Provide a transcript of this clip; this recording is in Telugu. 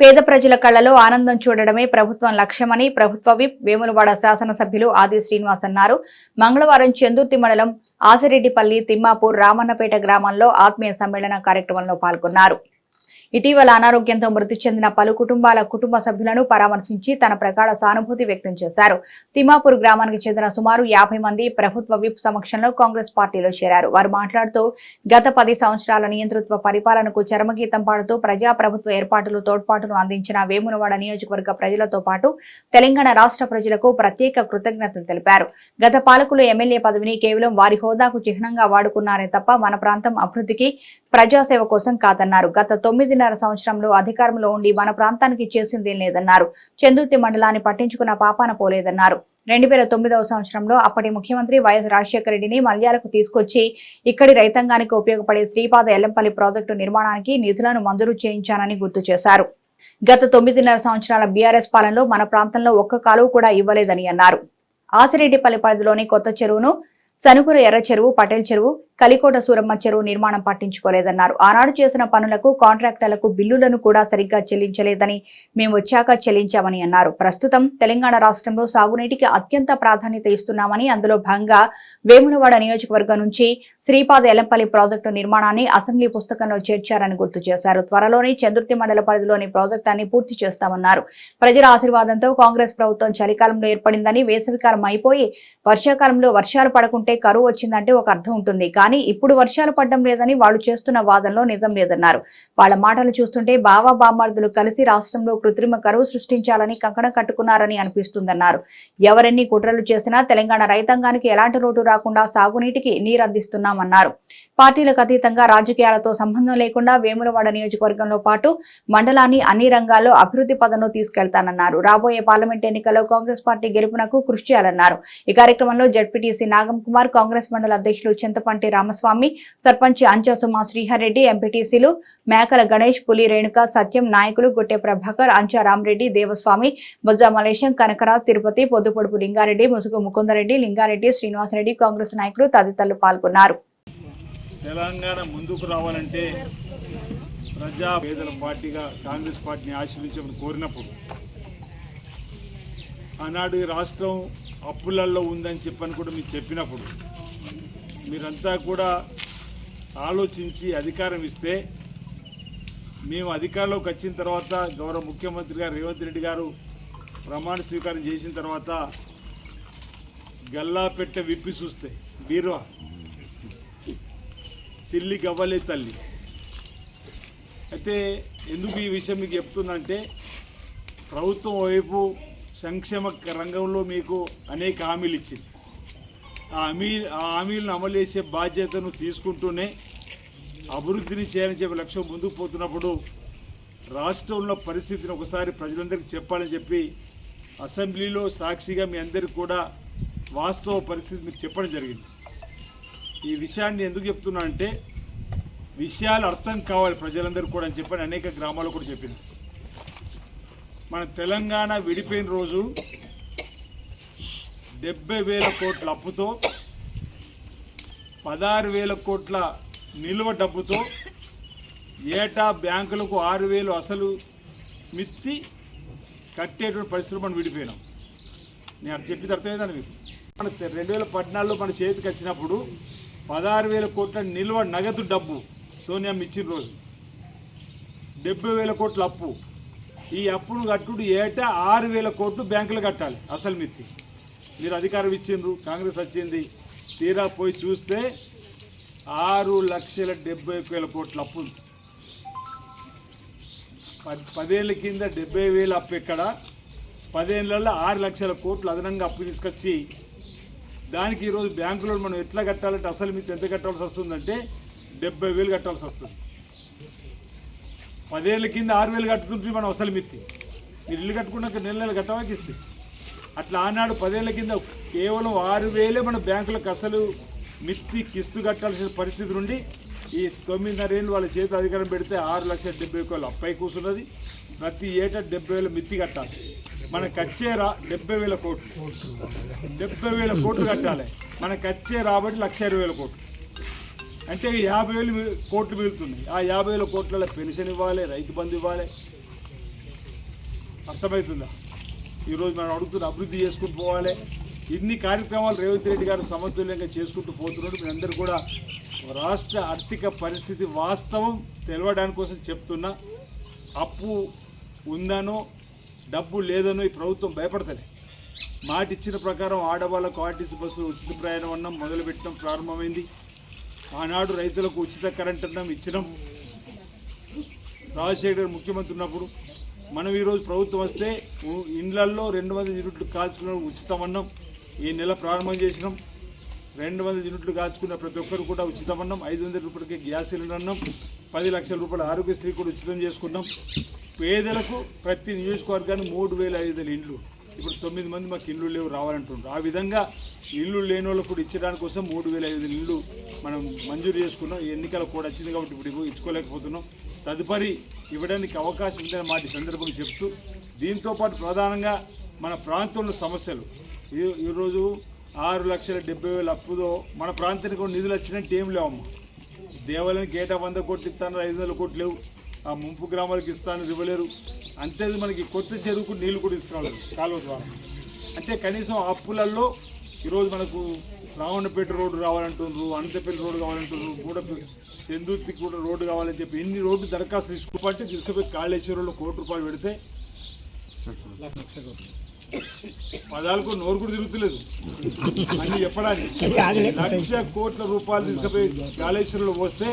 పేద ప్రజల కళ్ళలో ఆనందం చూడడమే ప్రభుత్వం లక్ష్యమని ప్రభుత్వ విప్ వేములవాడ శాసనసభ్యులు ఆది శ్రీనివాస్ అన్నారు. మంగళవారం చెందుర్తి మండలం ఆసిరెడ్డిపల్లి తిమ్మాపూర్ రామన్నపేట గ్రామంలో ఆత్మీయ సమ్మేళన కార్యక్రమంలో పాల్గొన్నారు. ఇటీవల అనారోగ్యంతో మృతి చెందిన పలు కుటుంబాల కుటుంబ సభ్యులను పరామర్శించి తన ప్రగాఢ సానుభూతి వ్యక్తం చేశారు. తిమాపూర్ గ్రామానికి చెందిన సుమారు యాభై మంది ప్రభుత్వ విప్ సమక్షంలో కాంగ్రెస్ పార్టీలో చేరారు. వారు మాట్లాడుతూ గత పది సంవత్సరాల నియంతృత్వ పరిపాలనకు చరమగీతం పాడుతూ ప్రజా ప్రభుత్వ ఏర్పాటులు తోడ్పాటును అందించిన వేమునవాడ నియోజకవర్గ ప్రజలతో పాటు తెలంగాణ రాష్ట్ర ప్రజలకు ప్రత్యేక కృతజ్ఞతలు తెలిపారు. గత పాలకులు ఎమ్మెల్యే పదవిని కేవలం వారి హోదాకు చిహ్నంగా వాడుకున్నారే తప్ప మన ప్రాంతం అభివృద్ధికి ప్రజాసేవ కోసం కాదన్నారు. గత తొమ్మిదిన్నర సంవత్సరంలో అధికారంలో ఉండి మన ప్రాంతానికి చేసిందేం లేదన్నారు. చందుర్తి మండలాన్ని పట్టించుకున్న పాపాన పోలేదన్నారు. రెండు వేల తొమ్మిదవ సంవత్సరంలో అప్పటి ముఖ్యమంత్రి వైఎస్ రాజశేఖర రెడ్డిని మల్యాలకు తీసుకొచ్చి ఇక్కడి రైతాంగానికి ఉపయోగపడే శ్రీపాద ఎల్లంపల్లి ప్రాజెక్టు నిర్మాణానికి నిధులను మంజూరు చేయించానని గుర్తు చేశారు. గత తొమ్మిదిన్నర సంవత్సరాల బీఆర్ఎస్ పాలనలో మన ప్రాంతంలో ఒక్క కాలువ కూడా ఇవ్వలేదని అన్నారు. ఆసిరెడ్డిపల్లి పరిధిలోని కొత్త చెరువును సనుగుర ఎర్ర చెరువు పటేల్ చెరువు కలికోట సూరమ్మ చెరువు నిర్మాణం పట్టించుకోలేదన్నారు. ఆనాడు చేసిన పనులకు కాంట్రాక్టర్లకు బిల్లులను కూడా సరిగ్గా చెల్లించలేదని మేము వచ్చాక చెల్లించామని అన్నారు. ప్రస్తుతం తెలంగాణ రాష్ట్రంలో సాగునీటికి అత్యంత ప్రాధాన్యత ఇస్తున్నామని అందులో భాగంగా వేములవాడ నియోజకవర్గం నుంచి శ్రీపాద ఎలంపల్లి ప్రాజెక్టు నిర్మాణాన్ని అసెంబ్లీ పుస్తకంలో చేర్చారని గుర్తు చేశారు. త్వరలోనే చందుర్తి మండల పరిధిలోని ప్రాజెక్టాన్ని పూర్తి చేస్తామన్నారు. ప్రజల ఆశీర్వాదంతో కాంగ్రెస్ ప్రభుత్వం చలికాలంలో ఏర్పడిందని వేసవికాలం అయిపోయి వర్షాకాలంలో వర్షాలు పడకుంటే కరువు వచ్చిందంటే ఒక అర్థం ఉంటుంది. కానీ ఇప్పుడు వర్షాలు పడడం లేదని వాళ్ళు చేస్తున్న వాదనలో నిజం లేదన్నారు. వాళ్ళ మాటలు చూస్తుంటే బావా బామ్మార్దులు కలిసి రాష్ట్రంలో కృత్రిమ కరువు సృష్టించాలని కంకణం కట్టుకున్నారని అనిపిస్తుందన్నారు. ఎవరెన్ని కుట్రలు చేసినా తెలంగాణ రైతాంగానికి ఎలాంటి లోటు రాకుండా సాగునీటికి నీరు చేస్తున్నామన్నారు. పార్టీలకు అతీతంగా రాజకీయాలతో సంబంధం లేకుండా వేములవాడ నియోజకవర్గంలో పాటు మండలాన్ని అన్ని రంగాల్లో అభివృద్ధి పదంలో తీసుకెళ్తానన్నారు. రాబోయే పార్లమెంట్ ఎన్నికల్లో కాంగ్రెస్ పార్టీ గెలుపునకు కృషి చేయాలన్నారు. ఈ కార్యక్రమంలో జడ్పీటీసీ నాగం కుమార్ కాంగ్రెస్ మండల అధ్యక్షులు చింతపంటి రామస్వామి సర్పంచ్ అంచా సుమా శ్రీహర్రెడ్డి ఎంపీటీసీలు మేకల గణేష్ పులి రేణుక సత్యం నాయకులు గుట్టె ప్రభాకర్ అంచా రామరెడ్డి దేవస్వామి బొజ్జా మలేశం కనకరాజ్ తిరుపతి పొద్దుపొడుపు లింగారెడ్డి ముసుగు ముకుందరెడ్డి లింగారెడ్డి శ్రీనివాసరెడ్డి కాంగ్రెస్ నాయకులు తదితరులు పాల్గొన్నారు. తెలంగాణ ముందుకు రావాలంటే ప్రజా పేదల పార్టీగా కాంగ్రెస్ పార్టీని ఆశీర్వించమని కోరినప్పుడు ఆనాడు రాష్ట్రం అప్పులల్లో ఉందని చెప్పని కూడా మీరు చెప్పినప్పుడు మీరంతా కూడా ఆలోచించి అధికారం ఇస్తే మేము అధికారంలోకి వచ్చిన తర్వాత గౌరవ ముఖ్యమంత్రి గారు రేవంత్ రెడ్డి గారు ప్రమాణ స్వీకారం చేసిన తర్వాత గల్లాపెట్టె విప్పి చూస్తే బీరువా చిల్లి గవ్వలే తల్లి. అయితే ఎందుకు ఈ విషయం మీకు చెప్తుందంటే ప్రభుత్వం వైపు సంక్షేమ రంగంలో మీకు అనేక హామీలు ఇచ్చింది. ఆ హామీ ఆ హామీలను అమలు చేసే బాధ్యతను తీసుకుంటూనే అభివృద్ధిని చేయాలని చెప్పి లక్ష్యం ముందుకు పోతున్నప్పుడు రాష్ట్రంలో పరిస్థితిని ఒకసారి ప్రజలందరికీ చెప్పాలని చెప్పి అసెంబ్లీలో సాక్షిగా మీ అందరికీ కూడా వాస్తవ పరిస్థితి మీకు చెప్పడం జరిగింది. ఈ విషయాన్ని ఎందుకు చెప్తున్నా అంటే విషయాలు అర్థం కావాలి ప్రజలందరూ కూడా అని చెప్పని అనేక గ్రామాల్లో కూడా చెప్పింది మన తెలంగాణ విడిపోయిన రోజు డెబ్బై వేల కోట్ల అప్పుతో పదహారు వేల కోట్ల నిల్వ డబ్బుతో ఏటా బ్యాంకులకు ఆరు వేలు అసలు మిత్తి కట్టేటువంటి పరిస్థితులు మనం విడిపోయినాం. నేను అది చెప్పింది అర్థమైందని మీకు? మన రెండు వేల పద్నాలుగులో మన చేతికి వచ్చినప్పుడు పదహారు వేల కోట్ల నిల్వ నగదు డబ్బు సోనియా ఇచ్చిన రోజు. డెబ్బై వేల కోట్ల అప్పు. ఈ అప్పును కట్టుడు ఏటా ఆరు వేల కోట్లు బ్యాంకులు కట్టాలి. అసలు మిత్తి. మీరు అధికారం ఇచ్చిండ్రు కాంగ్రెస్ వచ్చింది. తీరా పోయి చూస్తే ఆరు లక్షల డెబ్బై వేల కోట్ల అప్పు ఉంది. పది పదేళ్ళ కింద డెబ్బై వేల అప్పు ఎక్కడ? పదేళ్ళల్లో ఆరు లక్షల కోట్లు అదనంగా అప్పు తీసుకొచ్చి దానికి ఈరోజు బ్యాంకులో మనం ఎట్లా కట్టాలంటే అసలు మీకు ఎంత కట్టాల్సి వస్తుందంటే డెబ్బై వేలు కట్టాల్సి వస్తుంది. పదేళ్ళ కింద ఆరు వేలు కట్టుకుంటే మనం అసలు మిత్తి. మీరు ఇల్లు కట్టుకున్నాక నెల నెలలు కట్టవాకి ఇస్తే అట్లా ఆనాడు పదేళ్ళ కింద కేవలం ఆరు వేలే మన బ్యాంకులకు అసలు మిత్తి కిస్తు కట్టాల్సిన పరిస్థితి నుండి ఈ తొమ్మిదిన్నర ఏళ్ళు వాళ్ళ చేతి అధికారం పెడితే ఆరు లక్షల డెబ్బై వేలు అప్పై కూర్చున్నది ప్రతి ఏటా డెబ్బై వేల మిత్తి కట్టాలి. మనకు వచ్చే రా డెబ్బై వేల కోట్లు. డెబ్బై వేల కోట్లు కట్టాలి. మనకు వచ్చే రాబట్టి లక్ష ఇరవై వేల కోట్లు. అంటే యాభై వేలు కోట్లు మిగులుతున్నాయి. ఆ యాభై వేల కోట్లలో పెన్షన్ ఇవ్వాలి రైతు బంధు ఇవ్వాలి. అర్థమవుతుందా? ఈరోజు మనం అడుగుతున్న అభివృద్ధి చేసుకుంటూ పోవాలి. ఇన్ని కార్యక్రమాలు రేవంత్ రెడ్డి గారు సమతుల్యంగా చేసుకుంటూ పోతున్నాడు. మీ అందరూ కూడా రాష్ట్ర ఆర్థిక పరిస్థితి వాస్తవం తెలవడానికి కోసం చెప్తున్నా. అప్పు ఉందనో డబ్బు లేదనో ఈ ప్రభుత్వం భయపడతలే. మాట ఇచ్చిన ప్రకారం ఆడవాళ్ళకు ఆర్టీసీ బస్సులు ఉచిత ప్రయాణం అన్నం మొదలుపెట్టడం ప్రారంభమైంది. ఆనాడు రైతులకు ఉచిత కరెంట్ అన్నం ఇచ్చినాం. రాజశేఖర్ ముఖ్యమంత్రి ఉన్నప్పుడు మనం ఈరోజు ప్రభుత్వం వస్తే ఇండ్లల్లో రెండు వందల యూనిట్లు కాల్చుకున్న ఉచితమన్నం ఈ నెల ప్రారంభం చేసినాం. రెండు వందల యూనిట్లు కాల్చుకున్న ప్రతి ఒక్కరు కూడా ఉచితమన్నం ఐదు వందల రూపాయలకి గ్యాస్ సిలిండర్ అన్నం. పది లక్షల రూపాయల ఆరోగ్యశ్రీ కూడా ఉచితం చేసుకున్నాం. పేదలకు ప్రతి నియోజకవర్గానికి మూడు వేల ఐదు వందల ఇండ్లు. ఇప్పుడు తొమ్మిది మంది మాకు ఇండ్లు లేవు రావాలంటున్నారు ఆ విధంగా ఇల్లు లేని వాళ్ళకు కూడా ఇచ్చడానికి కోసం మూడు వేల ఐదు ఇల్లు ఇండ్లు మనం మంజూరు చేసుకున్నాం. ఈ ఎన్నికలు కూడా వచ్చింది కాబట్టి ఇప్పుడు ఇచ్చుకోలేకపోతున్నాం. తదుపరి ఇవ్వడానికి అవకాశం ఉందని మాట సందర్భం సందర్భంగా చెప్తూ దీంతో పాటు ప్రధానంగా మన ప్రాంతంలో సమస్యలు. ఈ- ఈరోజు ఆరు లక్షల డెబ్బై వేల అప్పుదో మన ప్రాంతానికి నిధులు వచ్చినట్టు ఏం లేవమ్మా. దేవాలయం గేటా వంద కోట్లు ఇస్తాను ఐదు వందల కోట్లు లేవు. ఆ ముంపు గ్రామాలకు ఇస్తాను ఇవ్వలేరు. అంతే మనకి కొత్త చెరువుకు నీళ్ళు కూడా ఇస్తున్నారు కాలువ ద్వారా. అంటే కనీసం అప్పులల్లో ఈరోజు మనకు రావణపేట రోడ్డు రావాలంటున్నారు అనంతపేట రోడ్డు కావాలంటున్నారు కూడా చందుర్తికి కూడా రోడ్డు కావాలని చెప్పి ఎన్ని రోడ్డు దరఖాస్తు తీసుకుపట్టి తీసుకుపోయి కాళేశ్వరంలో కోటి రూపాయలు పెడితే పదాలకు నోరు కూడా తిరుగుతలేదు. అని చెప్పడానికి. లక్ష కోట్ల రూపాయలు తీసుకుపోయి కాళేశ్వరంలో పోస్తే